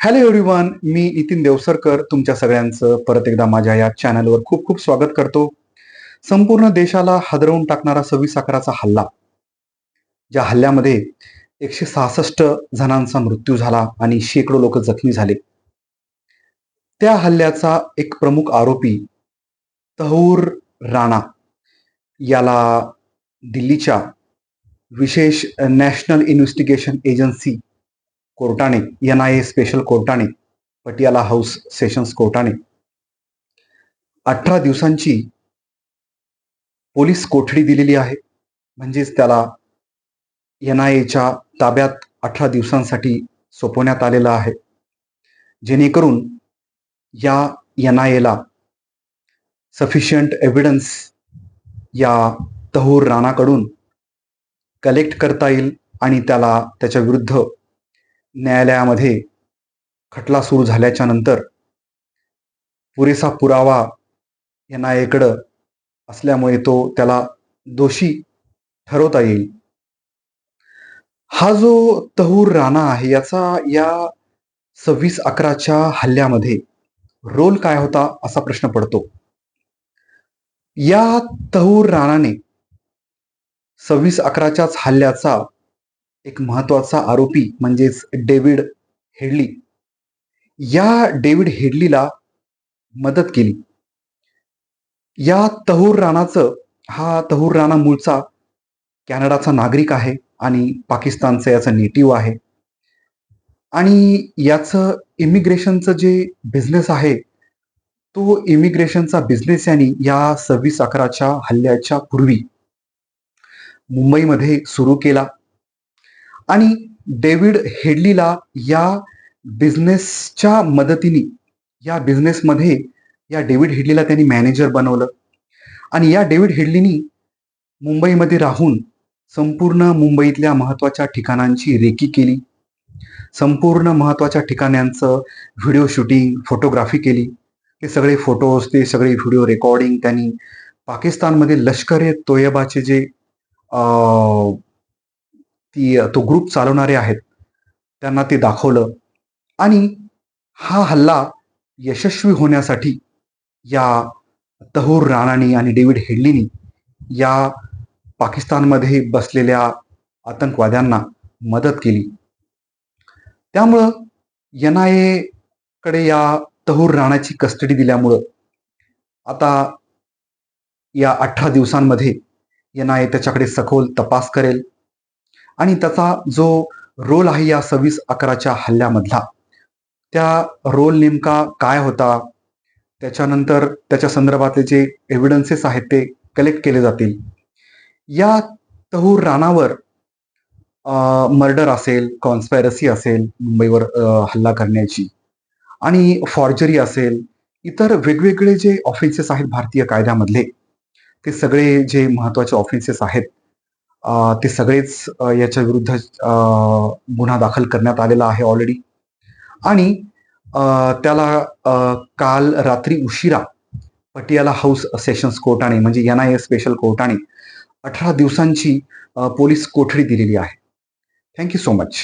Hello everyone मी नितीन देवसरकर तुमच्या सगळ्यांचं परत एकदा माझ्या या चॅनलवर खूप खूप स्वागत करतो. संपूर्ण देशाला हादरवून टाकणारा सव्वीस अकराचा हल्ला ज्या हल्ल्यामध्ये एकशे सहासष्ट जणांचा मृत्यू झाला आणि शेकडो लोक जखमी झाले. त्या हल्ल्याचा एक प्रमुख आरोपी तहूर राणा याला दिल्लीच्या विशेष नॅशनल इन्व्हेस्टिगेशन एजन्सी कोर्टाने एन आय ए स्पेशल कोर्टाने पटियाला हाऊस सेशन्स कोर्टाने. अठरा दिवसांची पोलीस कोठडी दिलेली आहे. म्हणजेच त्याला एन आय एच्या ताब्यात अठरा दिवसांसाठी सोपवण्यात आलेलं आहे. जेणेकरून या एन आय एला सफिशियंट एव्हिडन्स या तहूर राणाकडून कलेक्ट करता येईल आणि त्याला त्याच्या विरुद्ध न्यायालयामध्ये खटला सुरू झाल्याच्यानंतर पुरेसा पुरावा एनआयएकडं एकडं असल्यामुळे तो त्याला दोषी ठरवता येईल. हा जो तहूर राणा आहे याचा या सव्वीस अकराच्या हल्ल्यामध्ये रोल काय होता असा प्रश्न पडतो. या तहूर राणाने सव्वीस अकराच्याच हल्ल्याचा एक महत्त्वाचा आरोपी म्हणजेच डेव्हिड हेडली. या डेव्हिड हेडलीला मदत केली. या तहूर राणाचं हा तहूर राणा मूळचा कॅनडाचा नागरिक आहे आणि पाकिस्तानचं याचं नेटिव्ह आहे. आणि याचं इमिग्रेशनचं जे बिझनेस आहे तो इमिग्रेशनचा बिझनेस यांनी या सव्वीस अकराच्या हल्ल्याच्या पूर्वी मुंबईमध्ये सुरू केला. आणि डेव्हिड हेडलीला या बिझनेसच्या मदतीने या बिझनेसमध्ये या डेव्हिड हेडलीला त्यांनी मॅनेजर बनवलं. आणि या डेव्हिड हेडलीनी मुंबईमध्ये राहून संपूर्ण मुंबईतल्या महत्त्वाच्या ठिकाणांची रेकी केली. संपूर्ण महत्त्वाच्या ठिकाणांचं व्हिडिओ शूटिंग फोटोग्राफी केली. ते सगळे फोटोज ते सगळे व्हिडिओ रेकॉर्डिंग त्यांनी पाकिस्तानमध्ये लष्कर ए तोयबाचे जे ती तो ग्रुप चालवणारे आहेत. त्यांना ते दाखवलं. आणि हा हल्ला यशस्वी होण्यासाठी या तहूर राणानी आणि डेव्हिड हेडलीनी या पाकिस्तानमध्ये बसलेल्या आतंकवाद्यांना मदत केली. त्यामुळं एन आयकडे या तहूर राणाची कस्टडी दिल्यामुळं आता या अठरा दिवसांमध्ये एन आय ए त्याच्याकडे सखोल तपास करेल. आणि त्याचा जो रोल आहे या सव्वीस अकराच्या हल्ल्यामधला त्या रोल नेमका काय होता? त्याच्यानंतर त्याच्या संदर्भातले जे एव्हिडन्सेस आहेत ते कलेक्ट केले जातील. या तहूर राणावर मर्डर असेल कॉन्स्पायरसी असेल मुंबईवर हल्ला करण्याची आणि फॉर्जरी असेल इतर वेगवेगळे जे ऑफेन्सेस आहेत भारतीय कायद्यामधले ते सगळे जे महत्त्वाचे ऑफेन्सेस आहेत ते सगळेच याच्या विरुद्ध गुन्हा दाखल करण्यात आलेला आहे ऑलरेडी आणि त्याला काल रात्री उशिरा पटियाला हाऊस सेशन्स कोर्टाने म्हणजे एन आय ए स्पेशल कोर्टाने अठरा दिवसांची पोलीस कोठडी दिलेली आहे. Thank you so much